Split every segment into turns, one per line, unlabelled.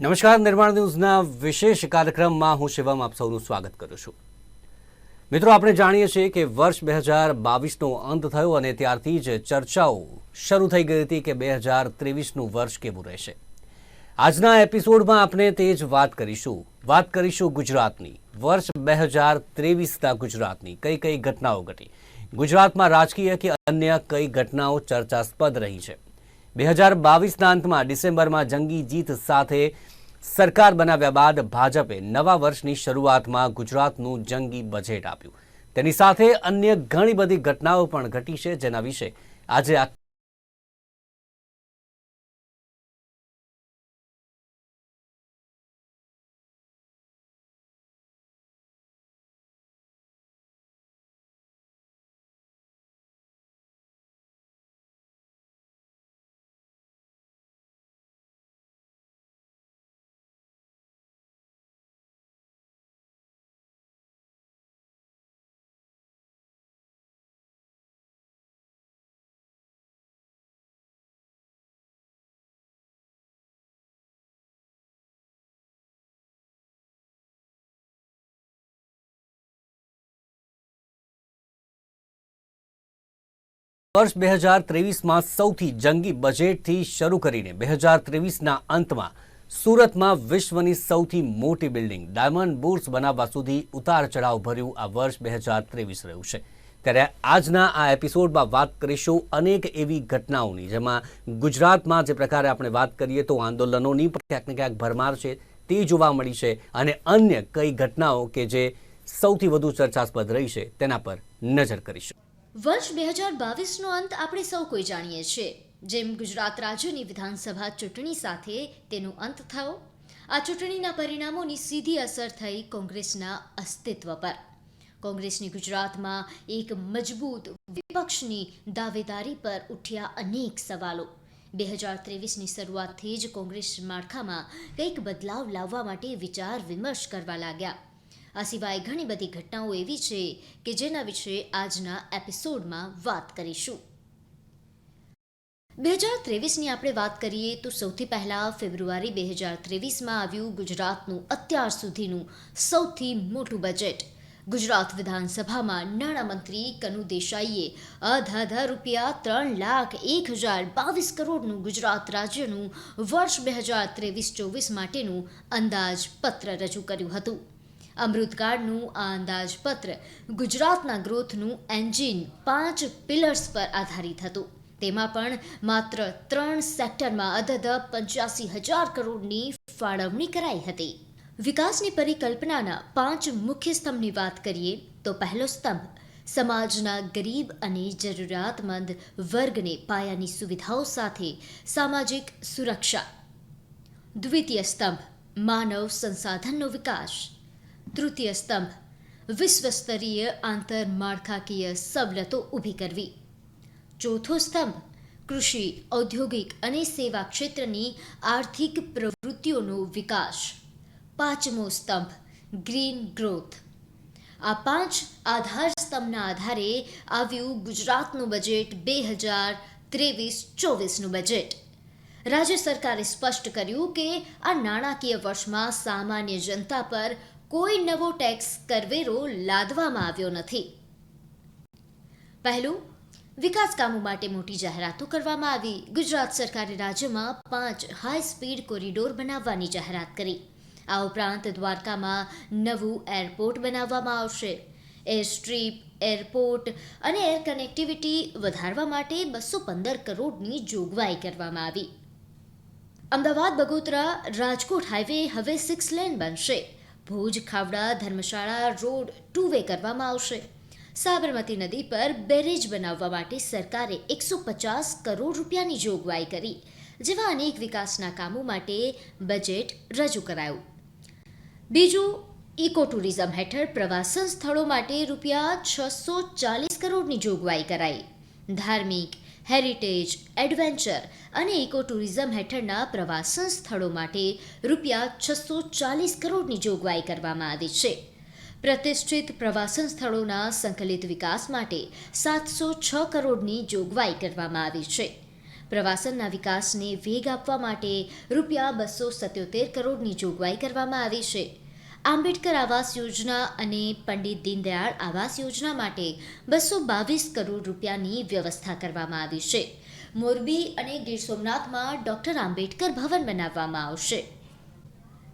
નમસ્કાર, નિર્માણ ન્યૂઝના વિશેષ કાર્યક્રમમાં હું શિવમ આપ સૌનું સ્વાગત કરું છું. મિત્રો, આપણે જાણીએ છીએ કે વર્ષ બે હજાર બાવીસનો અંત થયો અને ત્યારથી જ ચર્ચાઓ શરૂ થઈ ગઈ હતી કે બે હજાર ત્રેવીસનું વર્ષ કેવું રહેશે. આજના એપિસોડમાં આપણે તે જ વાત કરીશું. વાત કરીશું ગુજરાતની. વર્ષ બે હજાર ત્રેવીસના ગુજરાતની કઈ કઈ ઘટનાઓ ઘટી. ગુજરાતમાં રાજકીય કે અન્ય કઈ ઘટનાઓ ચર્ચાસ્પદ રહી છે. બે હજાર બાવીસના અંતમાં ડિસેમ્બરમાં જંગી જીત સાથે સરકાર બનાવ્યા બાદ ભાજપે નવા વર્ષની શરૂઆતમાં ગુજરાતનું જંગી બજેટ આપ્યું. તેની સાથે અન્ય ઘણી બધી ઘટનાઓ પણ ઘટી છે જેના વિશે આજે વર્ષ બે હજાર ત્રેવીસમાં સૌથી જંગી બજેટથી શરૂ કરીને બે હજાર ત્રેવીસના અંતમાં સુરતમાં વિશ્વની સૌથી મોટી બિલ્ડિંગ ડાયમંડ બુર્સ બનાવવા સુધી ઉતાર ચઢાવ ભર્યું આ વર્ષ બે હજાર ત્રેવીસ રહ્યું છે. ત્યારે આજના આ એપિસોડમાં વાત કરીશું અનેક એવી ઘટનાઓની, જેમાં ગુજરાતમાં જે પ્રકારે આપણે વાત કરીએ તો આંદોલનોની પણ ક્યાંક ને ક્યાંક ભરમાર છે, તે જોવા મળી છે અને અન્ય કઈ ઘટનાઓ કે જે સૌથી વધુ ચર્ચાસ્પદ રહી છે તેના પર નજર કરીશું.
વર્ષ બે હજાર બાવીસનો અંત આપણે સૌ કોઈ જાણીએ છીએ. જેમ ગુજરાત રાજ્યની વિધાનસભા ચૂંટણી સાથે તેનો અંત થયો. આ ચૂંટણીના પરિણામોની સીધી અસર થઈ કોંગ્રેસના અસ્તિત્વ પર. કોંગ્રેસની ગુજરાતમાં એક મજબૂત વિપક્ષની દાવેદારી પર ઉઠ્યા અનેક સવાલો. બે હજાર ત્રેવીસની શરૂઆતથી જ કોંગ્રેસ માળખામાં કંઈક બદલાવ લાવવા માટે વિચાર વિમર્શ કરવા લાગ્યા. આ સિવાય ઘણી બધી ઘટનાઓ એવી છે કે જેના વિશે આજના એપિસોડમાં વાત કરીશું. બે હજાર ત્રેવીસની આપણે વાત કરીએ તો સૌથી પહેલાં ફેબ્રુઆરી બે હજાર ત્રેવીસમાં આવ્યું ગુજરાતનું અત્યાર સુધીનું સૌથી મોટું બજેટ ગુજરાત વિધાનસભામાં નાણામંત્રી કનુ દેસાઈએ અધા રૂપિયા ત્રણ લાખ એક હજાર બાવીસ કરોડનું ગુજરાત રાજ્યનું વર્ષ બે હજાર ત્રેવીસ ચોવીસ માટેનું અંદાજપત્ર રજૂ કર્યું હતું. અમૃતકાળનું આ અંદાજપત્ર ગુજરાતના ગ્રોથનું એન્જિન પાંચ પિલર્સ પર આધારિત હતું. તેમાં પણ માત્ર ત્રણ સેક્ટરમાં અધધ પંચ્યાસી હજાર કરોડની ફાળવણી કરાઈ હતી. વિકાસની પરિકલ્પનાના પાંચ મુખ્ય સ્તંભની વાત કરીએ તો પહેલો સ્તંભ, સમાજના ગરીબ અને જરૂરિયાતમંદ વર્ગને પાયાની સુવિધાઓ સાથે સામાજિક સુરક્ષા. દ્વિતીય સ્તંભ, માનવ સંસાધનનો વિકાસ. તૃતીય સ્તંભ વિશ્વસ્તરીય આંતરમાળખાકીય સવલતો ઊભી કરવી ચોથો સ્તંભ કૃષિ ઔદ્યોગિક અને સેવા ક્ષેત્રની આર્થિક પ્રવૃત્તિઓનો વિકાસ પાંચમો સ્તંભ ગ્રીન ગ્રોથ આ પાંચ આધાર સ્તંભના આધારે આવ્યું ગુજરાતનું બજેટ બે હજાર ત્રેવીસ ચોવીસનું બજેટ રાજ્ય સરકારે સ્પષ્ટ કર્યું કે આ નાણાકીય વર્ષમાં સામાન્ય જનતા પર કોઈ નવો ટેક્સ કરવેરો લાદવામાં આવ્યો નથી. પહેલું, વિકાસ કામો માટે મોટી જાહેરાતો કરવામાં આવી. ગુજરાત સરકારે રાજ્યમાં પાંચ હાઈ સ્પીડ કોરિડોર બનાવવાની જાહેરાત કરી. આ ઉપરાંત દ્વારકામાં નવું એરપોર્ટ બનાવવામાં આવશે. એર સ્ટ્રીપ એરપોર્ટ અને એર કનેક્ટિવિટી વધારવા માટે બસો પંદર કરોડની જોગવાઈ કરવામાં આવી. અમદાવાદ, બગોદરા, રાજકોટ હાઈવે હવે સિક્સ લેન બનશે. ભુજ, ખાવડા, ધર્મશાળા, રોડ ટુ વે કરવામાં આવશે. સાબરમતી નદી પર બેરેજ બનાવવા માટે સરકારે એકસો પચાસ કરોડ રૂપિયાની જોગવાઈ કરી, જેવા અનેક વિકાસના કામો માટે બજેટ રજૂ કરાયું. બીજું ઇકો ટુરિઝમ હેઠળ પ્રવાસન સ્થળો માટે રૂપિયા છસો ચાલીસ કરોડની જોગવાઈ કરાઈ. ધાર્મિક હેરિટેજ, એડવેન્ચર અને ઇકો ટુરિઝમ હેઠળના પ્રવાસન સ્થળો માટે રૂપિયા છસો ચાલીસ કરોડની જોગવાઈ કરવામાં આવી છે. પ્રતિષ્ઠિત પ્રવાસન સ્થળોના સંકલિત વિકાસ માટે સાતસો છ કરોડની જોગવાઈ કરવામાં આવી છે. પ્રવાસનના વિકાસને વેગ આપવા માટે રૂપિયા બસો સત્યોતેર કરોડની જોગવાઈ કરવામાં આવી છે. આંબેડકર આવાસ યોજના અને પંડિત દીનદયાળ આવાસ યોજના માટે બસો બાવીસ કરોડ રૂપિયાની વ્યવસ્થા કરવામાં આવી છે. મોરબી અને ગીર સોમનાથમાં ડોક્ટર આંબેડકર ભવન બનાવવામાં આવશે.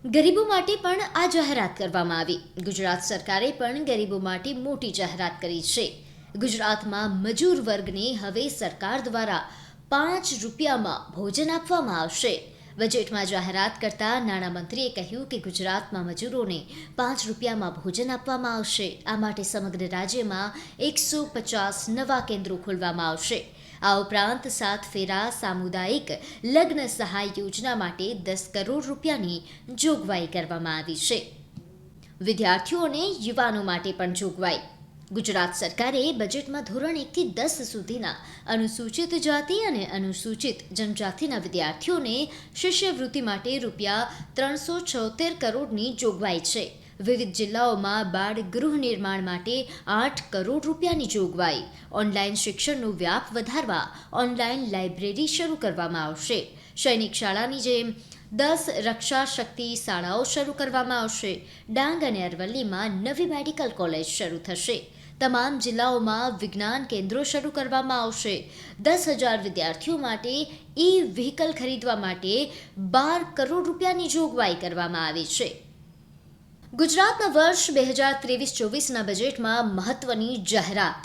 ગરીબો માટે પણ આ જાહેરાત કરવામાં આવી. ગુજરાત સરકારે પણ ગરીબો માટે મોટી જાહેરાત કરી છે. ગુજરાતમાં મજૂર વર્ગને હવે સરકાર દ્વારા પાંચ રૂપિયામાં ભોજન આપવામાં આવશે. બજેટમાં જાહેરાત કરતા નાણામંત્રીએ કહ્યું કે ગુજરાતમાં મજૂરોને પાંચ રૂપિયામાં ભોજન આપવામાં આવશે. આ માટે સમગ્ર રાજ્યમાં એકસો પચાસ નવા કેન્દ્રો ખોલવામાં આવશે. આ ઉપરાંત સાત ફેરા સામુદાયિક લગ્ન સહાય યોજના માટે દસ કરોડ રૂપિયાની જોગવાઈ કરવામાં આવી છે. વિદ્યાર્થીઓને યુવાનો માટે પણ જોગવાઈ. ગુજરાત સરકારે બજેટમાં ધોરણ એકથી દસ સુધીના અનુસૂચિત જાતિ અને અનુસૂચિત જનજાતિના વિદ્યાર્થીઓને શિષ્યવૃત્તિ માટે રૂપિયા ત્રણસો છોતેર કરોડની જોગવાઈ છે. વિવિધ જિલ્લાઓમાં બાળ ગૃહ નિર્માણ માટે આઠ કરોડ રૂપિયાની જોગવાઈ. ઓનલાઈન શિક્ષણનો વ્યાપ વધારવા ઓનલાઈન લાઇબ્રેરી શરૂ કરવામાં આવશે. સૈનિક શાળાની જેમ દસ રક્ષા શક્તિ શાળાઓ શરૂ કરવામાં આવશે. ડાંગ અને અરવલ્લીમાં નવી મેડિકલ કોલેજ શરૂ થશે. તમામ જિલ્લાઓમાં વિજ્ઞાન કેન્દ્રો શરૂ કરવામાં આવશે. દસ હજાર વિદ્યાર્થીઓ માટે ઈ વ્હીકલ ખરીદવા માટે બાર કરોડ રૂપિયાની જોગવાઈ કરવામાં આવી છે. ગુજરાતના વર્ષ બે હજાર ત્રેવીસ ચોવીસના બજેટમાં મહત્વની જાહેરાત.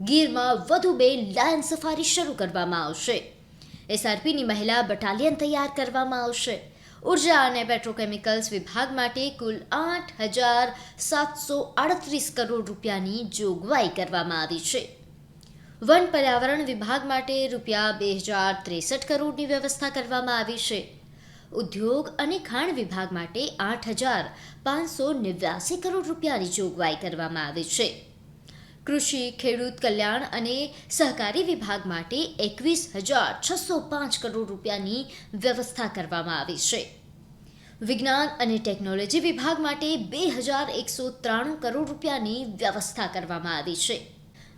ગીરમાં વધુ બે લાયન સફારી શરૂ કરવામાં આવશે. એસઆરપીની મહિલા બટાલિયન તૈયાર કરવામાં આવશે. ઊર્જા અને પેટ્રોકેમિકલ્સ વિભાગ માટે કુલ આઠ હજાર સાતસો આડત્રીસ કરોડ રૂપિયાની જોગવાઈ કરવામાં આવી છે. વન પર્યાવરણ વિભાગ માટે રૂપિયા બે હજાર ત્રેસઠ કરોડની વ્યવસ્થા કરવામાં આવી છે. ઉદ્યોગ અને ખાણ વિભાગ માટે આઠ હજાર પાંચસો નેવ્યાસી કરોડ રૂપિયાની જોગવાઈ કરવામાં આવી છે. કૃષિ, ખેડૂત કલ્યાણ અને સહકારી વિભાગ માટે એકવીસ હજાર છસો પાંચ કરોડ રૂપિયાની વ્યવસ્થા કરવામાં આવી છે. વિજ્ઞાન અને ટેકનોલોજી વિભાગ માટે બે હજાર એકસો ત્રાણું કરોડ રૂપિયાની વ્યવસ્થા કરવામાં આવી છે.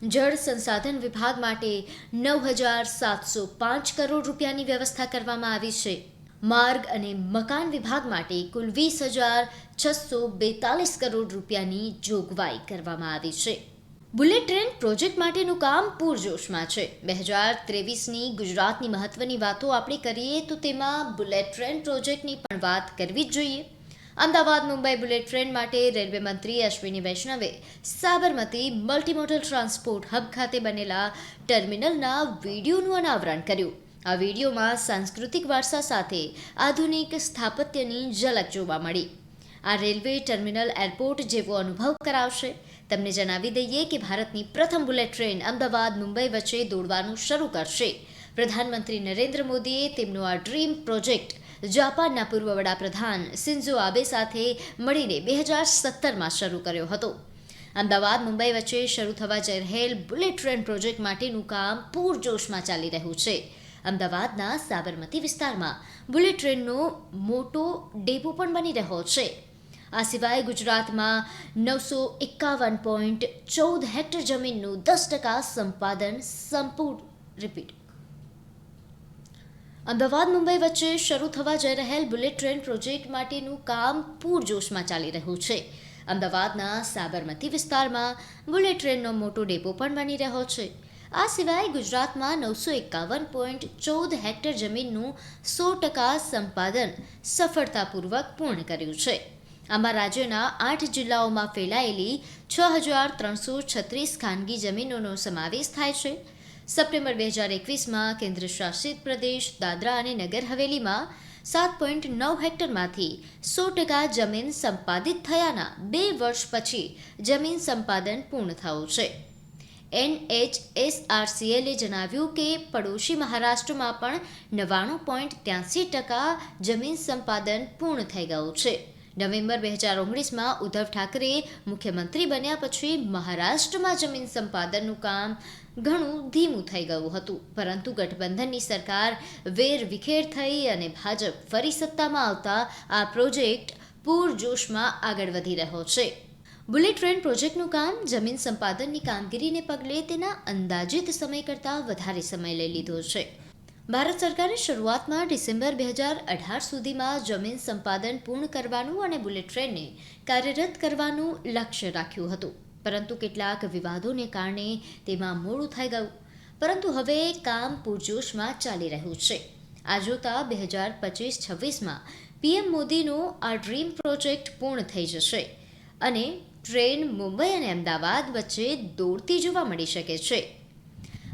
જળ સંસાધન વિભાગ માટે નવ હજાર સાતસો પાંચ કરોડ રૂપિયાની વ્યવસ્થા કરવામાં આવી છે. માર્ગ અને મકાન વિભાગ માટે કુલ વીસ હજાર છસો બેતાલીસ કરોડ રૂપિયાની જોગવાઈ કરવામાં આવી છે. બુલેટ ટ્રેન પ્રોજેક્ટ માટેનું કામ પૂરજોશમાં છે. બે હજાર ત્રેવીસની ગુજરાતની મહત્વની વાતો આપણે કરીએ તો તેમાં બુલેટ ટ્રેન પ્રોજેક્ટની પણ વાત કરવી જ જોઈએ. અમદાવાદ મુંબઈ બુલેટ ટ્રેન માટે રેલવે મંત્રી અશ્વિની વૈષ્ણવે સાબરમતી મલ્ટીમોડલ ટ્રાન્સપોર્ટ હબ ખાતે બનેલા ટર્મિનલના વિડીયોનું અનાવરણ કર્યું. આ વિડીયોમાં સાંસ્કૃતિક વારસા સાથે આધુનિક સ્થાપત્યની ઝલક જોવા મળી. આ રેલવે ટર્મિનલ એરપોર્ટ જેવો અનુભવ કરાવશે. તમને જણાવી દઈએ કે ભારતની પ્રથમ બુલેટ ટ્રેન અમદાવાદ, મુંબઈ વચ્ચે દોડવાનું શરૂ કરશે. પ્રધાનમંત્રી નરેન્દ્ર મોદીએ તેમનો આ ડ્રીમ પ્રોજેક્ટ જાપાનના પૂર્વ વડાપ્રધાન સિન્ઝો આબે સાથે મળીને બે હજાર સત્તરમાં શરૂ કર્યો હતો. અમદાવાદ, મુંબઈ વચ્ચે શરૂ થવા જઈ રહેલ બુલેટ ટ્રેન પ્રોજેક્ટ માટેનું કામ પૂરજોશમાં ચાલી રહ્યું છે. અમદાવાદના સાબરમતી વિસ્તારમાં બુલેટ ટ્રેનનો મોટો ડેપો પણ બની રહ્યો છે. આ સિવાય ગુજરાતમાં નવસો એકાવન પોઈન્ટ ચૌદ હેક્ટર જમીનનું દસ ટકા સંપાદન સંપૂર્ણ રિપીટ અમદાવાદ, મુંબઈ વચ્ચે શરૂ થવા જઈ રહેલ બુલેટ ટ્રેન પ્રોજેક્ટ માટેનું કામ પૂરજોશમાં ચાલી રહ્યું છે. અમદાવાદના સાબરમતી વિસ્તારમાં બુલેટ ટ્રેનનો મોટો ડેપો પણ બની રહ્યો છે. આ સિવાય ગુજરાતમાં નવસો એકાવન પોઈન્ટ ચૌદ હેક્ટર જમીનનું સો ટકા સંપાદન સફળતાપૂર્વક પૂર્ણ કર્યું છે. આમાં રાજ્યના આઠ જિલ્લાઓમાં ફેલાયેલી છ હજાર ત્રણસો છત્રીસ ખાનગી જમીનોનો સમાવેશ થાય છે. સપ્ટેમ્બર બે હજાર એકવીસમાં કેન્દ્ર શાસિત પ્રદેશ દાદરા અને નગર હવેલીમાં સાત પોઈન્ટ નવ હેક્ટરમાંથી સો ટકા જમીન સંપાદિત થયાના બે વર્ષ પછી જમીન સંપાદન પૂર્ણ થયું છે. એનએચએસઆરસીએલે જણાવ્યું કે પડોશી મહારાષ્ટ્રમાં પણ નવ્વાણું પોઈન્ટ ત્યાંસી ટકા જમીન સંપાદન પૂર્ણ થઈ ગયું છે. નવેમ્બર બે હજાર ઓગણીસમાં ઉદ્ધવ ઠાકરે મુખ્યમંત્રી બન્યા પછી મહારાષ્ટ્રમાં જમીન સંપાદનનું કામ ઘણું ધીમું થઈ ગયું હતું. પરંતુ ગઠબંધનની સરકાર વેર વિખેર થઈ અને ભાજપ ફરી સત્તામાં આવતા આ પ્રોજેક્ટ પૂરજોશમાં આગળ વધી રહ્યો છે. બુલેટ ટ્રેન પ્રોજેક્ટનું કામ જમીન સંપાદનની કામગીરીને પગલે તેના અંદાજિત સમય કરતાં વધારે સમય લઈ લીધો છે. ભારત સરકારે શરૂઆતમાં ડિસેમ્બર બે હજાર અઢાર સુધીમાં જમીન સંપાદન પૂર્ણ કરવાનું અને બુલેટ ટ્રેનને કાર્યરત કરવાનું લક્ષ્ય રાખ્યું હતું. પરંતુ કેટલાક વિવાદોને કારણે તેમાં મોડું થઈ ગયું. પરંતુ હવે કામ પૂરજોશમાં ચાલી રહ્યું છે. આ જોતા બે હજાર પચીસ છવ્વીસમાં પીએમ મોદીનો આ ડ્રીમ પ્રોજેક્ટ પૂર્ણ થઈ જશે અને ટ્રેન મુંબઈ અને અમદાવાદ વચ્ચે દોડતી જોવા મળી શકે છે.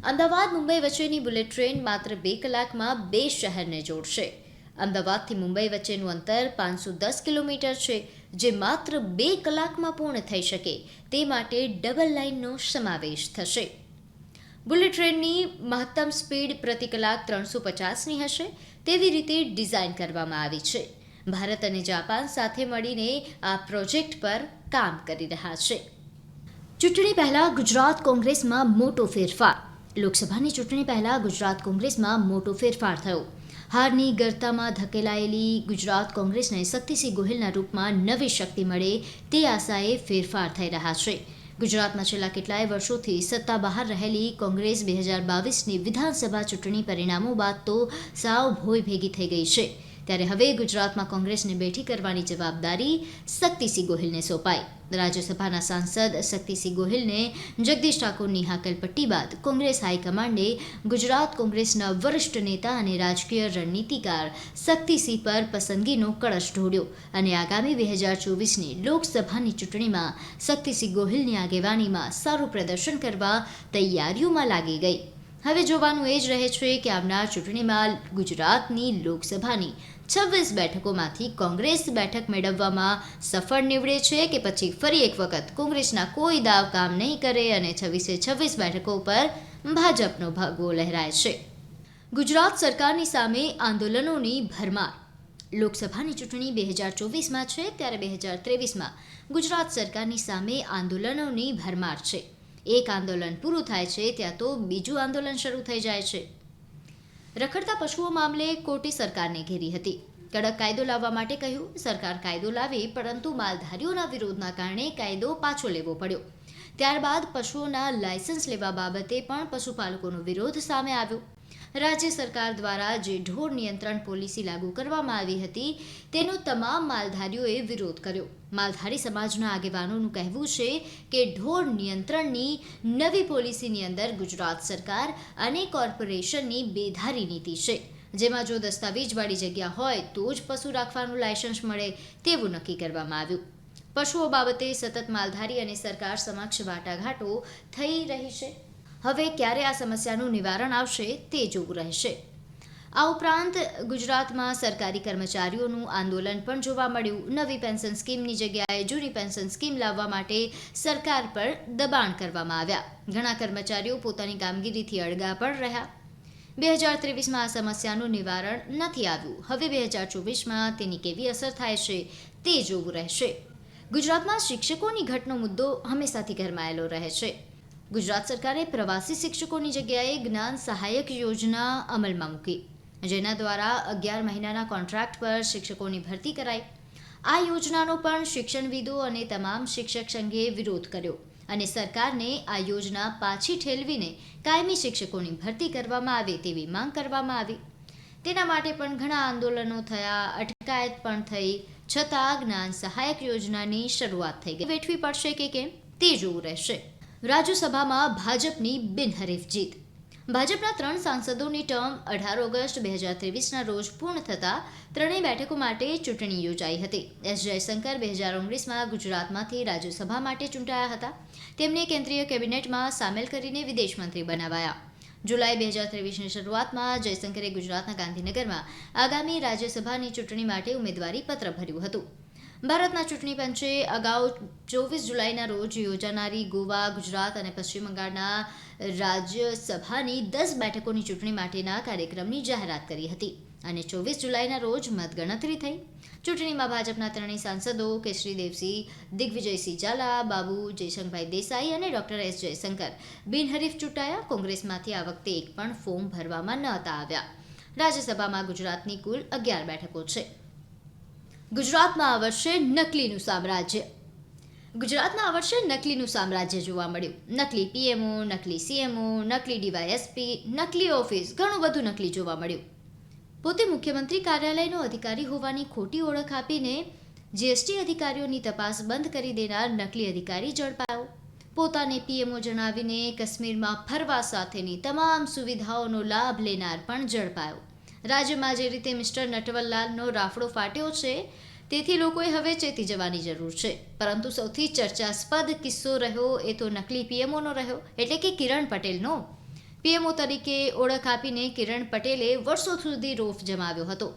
અમદાવાદ મુંબઈ વચ્ચેની બુલેટ ટ્રેન માત્ર બે કલાકમાં બે શહેરને જોડશે. અમદાવાદથી મુંબઈ વચ્ચેનું અંતર પાંચસો દસ કિલોમીટર છે, જે માત્ર બે કલાકમાં પૂર્ણ થઈ શકે. તે માટે ડબલ લાઇનનો સમાવેશ થશે. બુલેટ ટ્રેનની મહત્તમ સ્પીડ પ્રતિ કલાક ત્રણસો પચાસની હશે. તેવી રીતે ડિઝાઇન કરવામાં આવી છે. ભારત અને જાપાન સાથે મળીને આ પ્રોજેક્ટ પર કામ કરી રહ્યા છે. ચૂંટણી પહેલાં ગુજરાત કોંગ્રેસમાં મોટો ફેરફાર લોકસભાની ચૂંટણી પહેલાં ગુજરાત કોંગ્રેસમાં મોટો ફેરફાર થયો. હારની ગરતામાં ધકેલાયેલી ગુજરાત કોંગ્રેસને શક્તિસિંહ ગોહિલના રૂપમાં નવી શક્તિ મળે તે આશાએ ફેરફાર થઈ રહ્યા છે. ગુજરાતમાં છેલ્લા કેટલાય વર્ષોથી સત્તા બહાર રહેલી કોંગ્રેસ બે હજાર બાવીસની વિધાનસભા ચૂંટણી પરિણામો બાદ તો સાવ ભોય ભેગી થઈ ગઈ છે. ત્યારે હવે ગુજરાતમાં કોંગ્રેસને બેઠી કરવાની જવાબદારી શક્તિસિંહ ગોહિલને સોંપાઈ. રાજ્યસભાના સાંસદ શક્તિસિંહ ગોહિલને જગદીશ ઠાકોરની હાકલપટ્ટી બાદ કોંગ્રેસ હાઈકમાન્ડે ગુજરાત કોંગ્રેસના વરિષ્ઠ નેતા અને રાજકીય રણનીતિકાર શક્તિસિંહ પર પસંદગીનો કળશ ઢોળ્યો અને આગામી બે હજાર ચોવીસની લોકસભાની ચૂંટણીમાં શક્તિસિંહ ગોહિલની આગેવાનીમાં સારું પ્રદર્શન કરવા તૈયારીઓમાં લાગી ગઈ. હવે જોવાનું એ જ રહે છે કે આવનાર ચૂંટણીમાં ગુજરાતની લોકસભાની છવ્વીસ બેઠકોમાંથી કોંગ્રેસ બેઠક મેળવવામાં સફળ નીવડે છે કે પછી ફરી એક વખત કોંગ્રેસના કોઈ દાવ કામ નહીં કરે અને છવ્વીસે છવ્વીસ બેઠકો પર ભાજપનો ભાગવો લહેરાય છે. ગુજરાત સરકારની સામે આંદોલનોની ભરમાર. લોકસભાની ચૂંટણી બે હજાર ચોવીસમાં છે, ત્યારે બે હજાર ત્રેવીસમાં ગુજરાત સરકારની સામે આંદોલનોની ભરમાર છે. એક આંદોલન પૂરું થાય છે, ત્યાં તો બીજું આંદોલન શરૂ થઈ જાય છે. રખડતા પશુઓ મામલે કોર્ટે સરકારને ઘેરી હતી. કડક કાયદો લાવવા માટે કહ્યું, સરકાર કાયદો લાવી, પરંતુ માલધારીઓના વિરોધના કારણે કાયદો પાછો લેવો પડ્યો. ત્યારબાદ પશુઓના લાયસન્સ લેવા બાબતે પણ પશુપાલકોનો વિરોધ સામે આવ્યો. રાજ્ય સરકાર દ્વારા જે ઢોર નિયંત્રણ પોલિસી લાગુ કરવામાં આવી હતી, તેનો તમામ માલધારીઓએ વિરોધ કર્યો. માલધારી સમાજના આગેવાનોનું કહેવું છે કે ઢોર નિયંત્રણની નવી પોલિસીની અંદર ગુજરાત સરકાર અને કોર્પોરેશનની બેધારી નીતિ છે. જેમાં જો દસ્તાવેજવાળી જગ્યા હોય, તો જ પશુ રાખવાનું લાયસન્સ મળે તેવું નક્કી કરવામાં આવ્યું. પશુઓ બાબતે સતત માલધારી અને સરકાર સમક્ષ વાટાઘાટો થઈ રહી છે. હવે ક્યારે આ સમસ્યાનું નિવારણ આવશે તે જોવું રહેશે. આ ઉપરાંત, ગુજરાતમાં સરકારી કર્મચારીઓનું આંદોલન પણ જોવા મળ્યું. નવી પેન્શન સ્કીમની જગ્યાએ જૂની પેન્શન સ્કીમ લાવવા માટે સરકાર પર દબાણ કરવામાં આવ્યા. ઘણા કર્મચારીઓ પોતાની કામગીરીથી અળગા પણ રહ્યા. બે હજાર ત્રેવીસમાં આ સમસ્યાનું નિવારણ નથી આવ્યું. હવે બે હજાર ચોવીસમાં તેની કેવી અસર થાય છે તે જોવું રહેશે. ગુજરાતમાં શિક્ષકોની ઘટનો મુદ્દો હંમેશાથી ગરમાયેલો રહે છે. ગુજરાત સરકારે પ્રવાસી શિક્ષકોની જગ્યાએ જ્ઞાન સહાયક યોજના અમલમાં મૂકી જેના દ્વારા અગિયાર મહિનાના કોન્ટ્રાક્ટ પર શિક્ષકોની ભરતી કરાઈ. આ યોજનાનો પણ શિક્ષણવિદો અને તમામ શિક્ષક સંઘે વિરોધ કર્યો અને સરકારને આ યોજના પાછી ઠેલવીને કાયમી શિક્ષકોની ભરતી કરવામાં આવે તેવી માંગ કરવામાં આવી. તેના માટે પણ ઘણા આંદોલનો થયા, અટકાયત પણ થઈ, છતાં જ્ઞાન સહાયક યોજનાની શરૂઆત થઈ ગઈ. વેઠવી પડશે કે કેમ? તે જોવું રહેશે. રાજ્યસભામાં ભાજપની બિનહરીફ જીત. ભાજપના ત્રણ સાંસદોની ટર્મ અઢાર ઓગસ્ટ બે હજાર ત્રેવીસના રોજ પૂર્ણ થતાં ત્રણેય બેઠકો માટે ચૂંટણી યોજાઈ હતી. એસ જયશંકર બે હજાર ઓગણીસમાં ગુજરાતમાંથી રાજ્યસભા માટે ચૂંટાયા હતા. તેમને કેન્દ્રીય કેબિનેટમાં સામેલ કરીને વિદેશ મંત્રી બનાવાયા. જુલાઈ બે હજાર ત્રેવીસની શરૂઆતમાં જયશંકરે ગુજરાતના ગાંધીનગરમાં આગામી રાજ્યસભાની ચૂંટણી માટે ઉમેદવારી પત્ર ભર્યું હતું. ભારતના ચૂંટણી પંચે અગાઉ ચોવીસ જુલાઈના રોજ યોજાનારી ગોવા, ગુજરાત અને પશ્ચિમ બંગાળના રાજ્યસભાની દસ બેઠકોની ચૂંટણી માટેના કાર્યક્રમની જાહેરાત કરી હતી અને ચોવીસ જુલાઈના રોજ મતગણતરી થઈ. ચૂંટણીમાં ભાજપના ત્રણેય સાંસદો કેશરી દેવસિંહ દિગ્વિજયસિંહ ઝાલા બાબુ જયશંકરભાઈ દેસાઈ અને ડોક્ટર એસ જયશંકર બિનહરીફ ચૂંટાયા. કોંગ્રેસમાંથી આ વખતે એક પણ ફોર્મ ભરવામાં નહોતા આવ્યા. રાજ્યસભામાં ગુજરાતની કુલ અગિયાર બેઠકો છે. ગુજરાતમાં આ વર્ષે નકલીનું સામ્રાજ્ય. ગુજરાતમાં આ વર્ષે નકલીનું સામ્રાજ્ય જોવા મળ્યું. નકલી પીએમઓ, નકલી સીએમઓ, નકલી ડીવાયએસપી, નકલી ઓફિસ, ઘણું બધું નકલી જોવા મળ્યું. પોતે મુખ્યમંત્રી કાર્યાલયનો અધિકારી હોવાની ખોટી ઓળખ આપીને જીએસટી અધિકારીઓની તપાસ બંધ કરી દેનાર નકલી અધિકારી ઝડપાયો. પોતાને પીએમઓ જણાવીને કાશ્મીરમાં ફરવા સાથેની તમામ સુવિધાઓનો લાભ લેનાર પણ ઝડપાયો. રાજ્યમાં જે રીતે મિસ્ટર નટવરલાલનો રાફડો ફાટ્યો છે, તેથી લોકોએ હવે ચેતી જવાની જરૂર છે. પરંતુ સૌથી ચર્ચાસ્પદ કિસ્સો રહ્યો એ તો નકલી પીએમઓનો રહ્યો. એટલે કે કિરણ પટેલનો. પીએમઓ તરીકે ઓળખ આપીને કિરણ પટેલે વર્ષો સુધી રોફ જમાવ્યો હતો.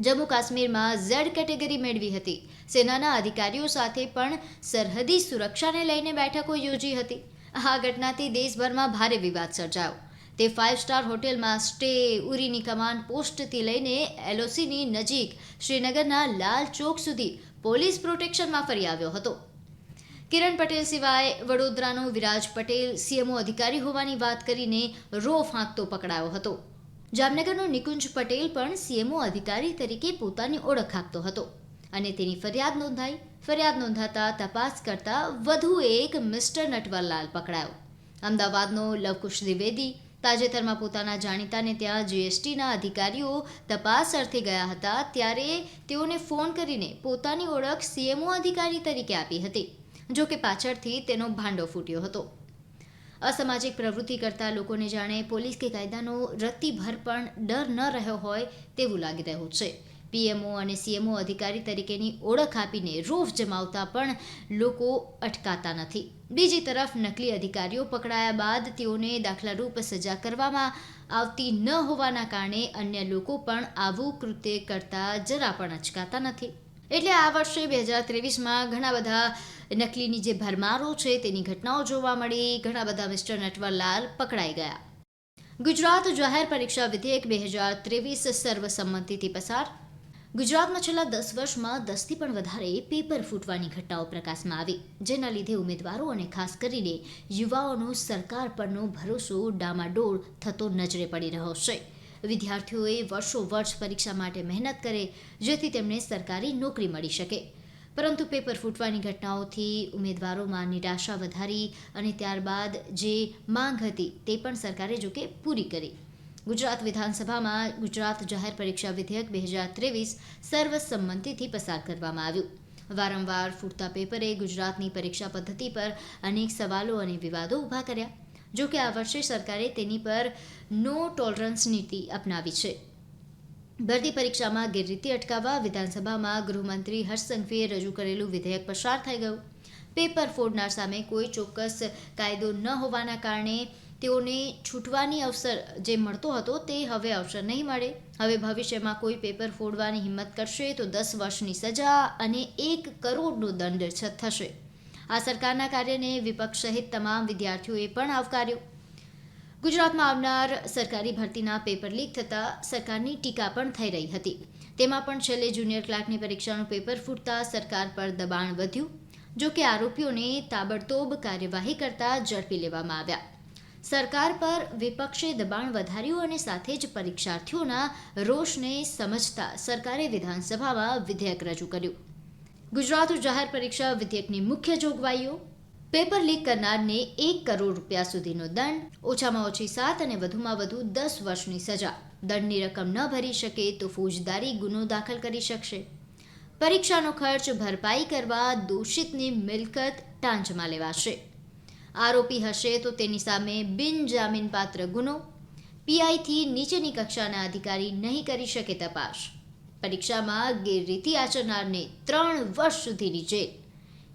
જમ્મુ કાશ્મીરમાં ઝેડ કેટેગરી મેળવી હતી. સેનાના અધિકારીઓ સાથે પણ સરહદી સુરક્ષાને લઈને બેઠકો યોજી હતી. આ ઘટનાથી દેશભરમાં ભારે વિવાદ સર્જાયો. તે ફાઇવ સ્ટાર હોટેલમાં સ્ટે ઉરીની કમાન પોસ્ટથી લઈને એલઓસીની નજીક શ્રીનગરના લાલ ચોક સુધી પોલીસ પ્રોટેક્શનમાં ફરી આવ્યો હતો. કિરણ પટેલ સિવાય વડોદરાનો વિરાજ પટેલ સીએમઓ અધિકારી હોવાની વાત કરીને રો ફાંકતો પકડાયો હતો. જામનગરનો નિકુંજ પટેલ પણ સીએમઓ અધિકારી તરીકે પોતાની ઓળખ આપતો હતો અને તેની ફરિયાદ નોંધાઈ. ફરિયાદ નોંધાતા તપાસ કરતા વધુ એક મિસ્ટર નટવરલાલ પકડાયો. અમદાવાદનો લવકુશ દ્વિવેદી તાજેતરમાં પોતાના જાણીતાને ત્યાં જીએસટીના અધિકારીઓ તપાસ અર્થે ગયા હતા, ત્યારે તેઓને ફોન કરીને પોતાની ઓળખ સીએમઓ અધિકારી તરીકે આપી હતી, જો કે પાછળથી તેનો ભાંડો ફૂટ્યો હતો. અસામાજિક પ્રવૃત્તિ કરતા લોકોને જાણે પોલીસ કે કાયદાનો રત્તીભર પણ ડર ન રહ્યો હોય તેવું લાગી રહ્યું છે. પીએમઓ અને સીએમઓ અધિકારી તરીકેની ઓળખ આપીને રોફ જમાવતા પણ લોકો અટકાતા નથી. બીજી તરફ નકલી અધિકારીઓ પકડાયા બાદ તેઓને દાખલારૂપ સજા કરવામાં આવતી ન હોવાના કારણે અન્ય લોકો પણ આવું કૃત્ય કરતા જરા પણ અચકાતા નથી. એટલે આ વર્ષે બે હજાર ત્રેવીસમાં ઘણા બધા નકલીની જે ભરમારો છે તેની ઘટનાઓ જોવા મળી. ઘણા બધા મિસ્ટર નટવરલાલ પકડાઈ ગયા. ગુજરાત જાહેર પરીક્ષા વિધેયક બે હજાર ત્રેવીસ સર્વસંમતિથી પસાર ગુજરાતમાં છેલ્લા દસ વર્ષમાં દસથી પણ વધારે પેપર ફૂટવાની ઘટનાઓ પ્રકાશમાં આવી, જેના લીધે ઉમેદવારો અને ખાસ કરીને યુવાઓનો સરકાર પરનો ભરોસો ડામાડોળ થતો નજરે પડી રહ્યો છે. વિદ્યાર્થીઓએ વર્ષો વર્ષ પરીક્ષા માટે મહેનત કરે, જેથી તેમને સરકારી નોકરી મળી શકે. પરંતુ પેપર ફૂટવાની ઘટનાઓથી ઉમેદવારોમાં નિરાશા વધારી અને ત્યારબાદ જે માંગ હતી તે પણ સરકારે જોકે પૂરી કરી. ગુજરાત વિધાનસભામાં ગુજરાત જાહેર પરીક્ષા વિધેયક બે હજાર ત્રેવીસ સર્વસંમતિથી પસાર કરવામાં આવ્યું. વારંવાર ફૂટતા પેપરે ગુજરાતની પરીક્ષા પદ્ધતિ પર અનેક સવાલો અને વિવાદો ઊભા કર્યા, જો કે આ વર્ષે સરકારે તેની પર નો ટોલરન્સ નીતિ અપનાવી છે. ભરતી પરીક્ષામાં ગેરરીતિ અટકાવવા વિધાનસભામાં ગૃહમંત્રી હર્ષ રજૂ કરેલું વિધેયક પસાર થઈ ગયું. પેપર ફોડનાર સામે કોઈ ચોક્કસ કાયદો ન હોવાના કારણે તેઓને છૂટવાની અવસર જે મળતો હતો તે હવે અવસર નહીં મળે. હવે ભવિષ્યમાં કોઈ પેપર ફોડવાની હિંમત કરશે તો દસ વર્ષની સજા અને એક કરોડનો દંડ થશે. આ સરકારના કાર્યને વિપક્ષ સહિત તમામ વિદ્યાર્થીઓએ પણ આવકાર્યો. ગુજરાતમાં આવનાર સરકારી ભરતીના પેપર લીક થતાં સરકારની ટીકા પણ થઈ રહી હતી. તેમાં પણ છેલ્લે જુનિયર ક્લાર્કની પરીક્ષાનું પેપર ફૂટતા સરકાર પર દબાણ વધ્યું જો કે આરોપીઓને તાબડતોબ કાર્યવાહી કરતા ઝડપી લેવામાં આવ્યા. સરકાર પર વિપક્ષે દબાણ વધાર્યું અને સાથે જ પરીક્ષાર્થીઓના રોષને સમજતા સરકારે વિધાનસભામાં વિધેયક રજૂ કર્યું. ગુજરાત જાહેર પરીક્ષા વિધેયકની મુખ્ય જોગવાઈઓ, પેપર લીક કરનારને એક કરોડ રૂપિયા સુધીનો દંડ, ઓછામાં ઓછી સાત અને વધુમાં વધુ દસ વર્ષની સજા. દંડની રકમ ન ભરી શકે તો ફોજદારી ગુનો દાખલ કરી શકશે. પરીક્ષાનો ખર્ચ ભરપાઈ કરવા દોષિતની મિલકત ટાંચમાં લેવાશે. આરોપી હશે તો તેની સામે બિનજામીનપાત્ર ગુનો. પીઆઈથી નીચેની કક્ષાના અધિકારી નહીં કરી શકે તપાસ. પરીક્ષામાં ગેરરીતિ આચરનારને ત્રણ વર્ષ સુધીની જેલ.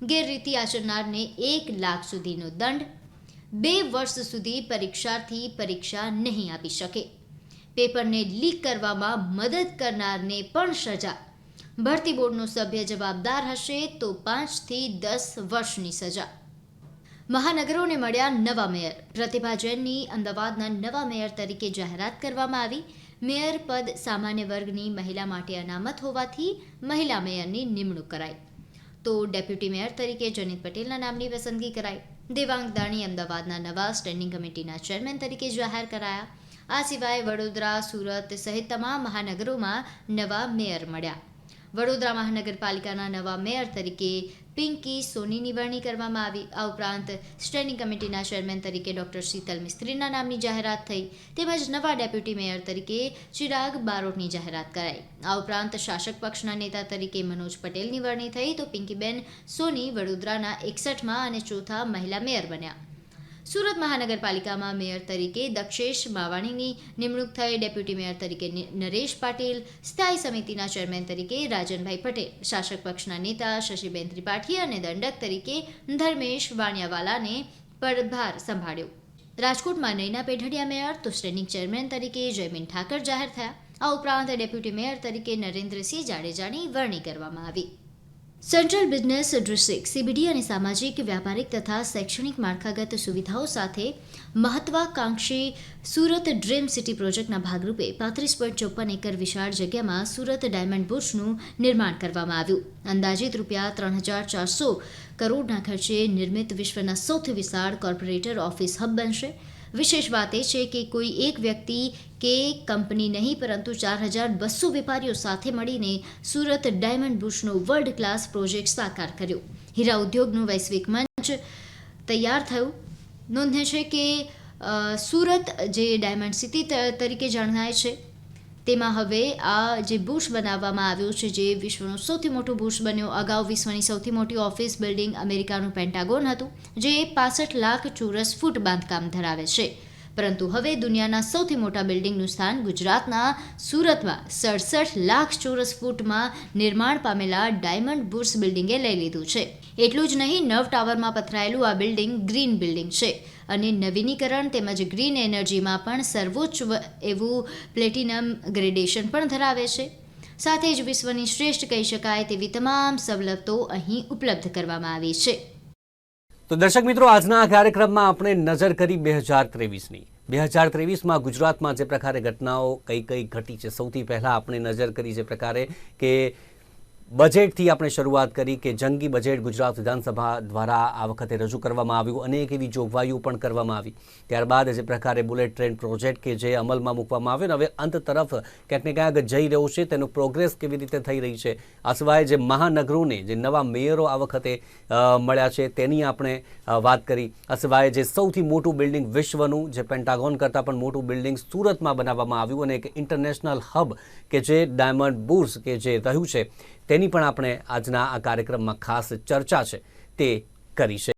ગેરરીતિ આચરનારને એક લાખ સુધીનો દંડ. બે વર્ષ સુધી પરીક્ષાર્થી પરીક્ષા નહીં આપી શકે. પેપરને લીક કરવામાં મદદ કરનારને પણ સજા. ભરતી બોર્ડનો સભ્ય જવાબદાર હશે તો પાંચથી દસ વર્ષની સજા. મહાનગરોને મળ્યા નવા મેયર. પ્રતિભા જૈનની અમદાવાદના નવા મેયર તરીકે જાહેરાત કરવામાં આવી. મેયર પદ સામાન્ય વર્ગની મહિલા માટે અનામત હોવાથી મહિલા મેયરની નિમણૂક કરાઈ. તો ડેપ્યુટી મેયર તરીકે જનિત પટેલના નામની પસંદગી કરાઈ. દેવાંગ દાણી અમદાવાદના નવા સ્ટેન્ડિંગ કમિટીના ચેરમેન તરીકે જાહેર કરાયા. આ સિવાય વડોદરા, સુરત સહિત તમામ મહાનગરોમાં નવા મેયર મળ્યા. વડોદરા મહાનગરપાલિકાના નવા મેયર તરીકે પિંકી સોનીની વરણી કરવામાં આવી. આ ઉપરાંત સ્ટેન્ડિંગ કમિટીના ચેરમેન તરીકે ડોક્ટર શીતલ મિસ્ત્રીના નામની જાહેરાત થઈ તેમજ નવા ડેપ્યુટી મેયર તરીકે ચિરાગ બારોટની જાહેરાત કરાઈ. આ ઉપરાંત શાસક પક્ષના નેતા તરીકે મનોજ પટેલની વરણી થઈ તો પિંકીબેન સોની વડોદરાના એકસઠમાં અને ચોથા મહિલા મેયર બન્યા. સુરત મહાનગરપાલિકામાં મેયર તરીકે દક્ષેશ માવાણીની નિમણૂક થઈ. ડેપ્યુટી મેયર તરીકે નરેશ પાટીલ, સ્થાયી સમિતિના ચેરમેન તરીકે રાજનભાઈ પટેલ, શાસક પક્ષના નેતા શશીબેન ત્રિપાઠી અને દંડક તરીકે ધર્મેશ વાણિયાવાલાને પદભાર સંભાળ્યો. રાજકોટમાં નૈના પેઢડિયા મેયર, તો સ્ટેન્ડિંગ ચેરમેન તરીકે જયમીન ઠાકર જાહેર થયા. આ ઉપરાંત ડેપ્યુટી મેયર તરીકે નરેન્દ્રસિંહ જાડેજાની વરણી કરવામાં આવી. સેન્ટ્રલ બિઝનેસ ડિસ્ટ્રિક્ટ સીબીડી અને સામાજિક, વ્યાપારિક તથા શૈક્ષણિક માળખાગત સુવિધાઓ સાથે મહત્વાકાંક્ષી સુરત ડ્રીમ સિટી પ્રોજેક્ટના ભાગરૂપે પાંત્રીસ પોઈન્ટ ચોપન એકર વિશાળ જગ્યામાં સુરત ડાયમંડ બુર્સનું નિર્માણ કરવામાં આવ્યું. અંદાજિત રૂપિયા ત્રણ હજાર ચારસો કરોડના ખર્ચે નિર્મિત વિશ્વના સૌથી વિશાળ કોર્પોરેટર ઓફિસ હબ બનશે. વિશેષ વાત એ છે કે કોઈ એક વ્યક્તિ કે કંપની નહીં પરંતુ ચાર હજાર બસો વેપારીઓ સાથે મળીને સુરત ડાયમંડ બુશનો વર્લ્ડ ક્લાસ પ્રોજેક્ટ સાકાર કર્યો હીરા ઉદ્યોગનું વૈશ્વિક મંચ તૈયાર થયું નોંધ્ય છે કે સુરત જે ડાયમંડ સિટી તરીકે જણાય છે તેમાં હવે આ જે બુશ બનાવવામાં આવ્યો છે, જે વિશ્વનું સૌથી મોટો બુશ બન્યો, અગાઉ વિશ્વની સૌથી મોટી ઓફિસ બિલ્ડિંગ અમેરિકાનું પેન્ટાગોન હતું, જે પાસઠ લાખ ચોરસ ફૂટ બાંધકામ ધરાવે છે. પરંતુ હવે દુનિયાના સૌથી મોટા બિલ્ડિંગનું સ્થાન ગુજરાતના સુરતમાં સડસઠ લાખ ચોરસ ફૂટમાં નિર્માણ પામેલા ડાયમંડ બુર્સ બિલ્ડિંગે લઈ લીધું છે. એટલું જ નહીં, નવ ટાવરમાં પથરાયેલું આ બિલ્ડિંગ ગ્રીન બિલ્ડિંગ છે. અને નવીનીકરણ તેમજ ગ્રીન એનર્જીમાં પણ સર્વોચ્ચ એવું પ્લેટિનમ ગ્રેડેશન પણ ધરાવે છે. સાથે જ વિશ્વની શ્રેષ્ઠ કહી શકાય તેવી તમામ સવલતો અહીં ઉપલબ્ધ કરવામાં આવી છે.
તો દર્શક મિત્રો, આજના કાર્યક્રમમાં આપણે નજર કરી બે હજાર ત્રેવીસની. બે હજાર ત્રેવીસમાં ગુજરાતમાં જે પ્રકારે ઘટનાઓ કઈ કઈ ઘટી છે, સૌથી પહેલાં આપણે નજર કરી જે પ્રકારે કે બજેટથી આપણે શરૂઆત કરી કે જંગી બજેટ ગુજરાત વિધાનસભા દ્વારા આ વખતે રજૂ કરવામાં આવ્યું અનેક એવી જોગવાઈઓ પણ કરવામાં આવી. ત્યારબાદ જે પ્રકારે બુલેટ ટ્રેન પ્રોજેક્ટ કે જે અમલમાં મૂકવામાં આવ્યો ને, હવે અંત તરફ ક્યાંક ને ક્યાંક જઈ રહ્યું છે, તેનું પ્રોગ્રેસ કેવી રીતે થઈ રહી છે? આ સિવાય જે મહાનગરોને જે નવા મેયરો આ વખતે મળ્યા છે, તેની આપણે વાત કરી. આ સિવાય જે સૌથી મોટું બિલ્ડિંગ વિશ્વનું, જે પેન્ટાગોન કરતાં પણ મોટું બિલ્ડિંગ સુરતમાં બનાવવામાં આવ્યું અને એક ઇન્ટરનેશનલ હબ કે જે ડાયમંડ બુર્સ કે જે રહ્યું છે તેની પણ આપણે આજના આ કાર્યક્રમમાં ખાસ ચર્ચા છે તે કરી છે.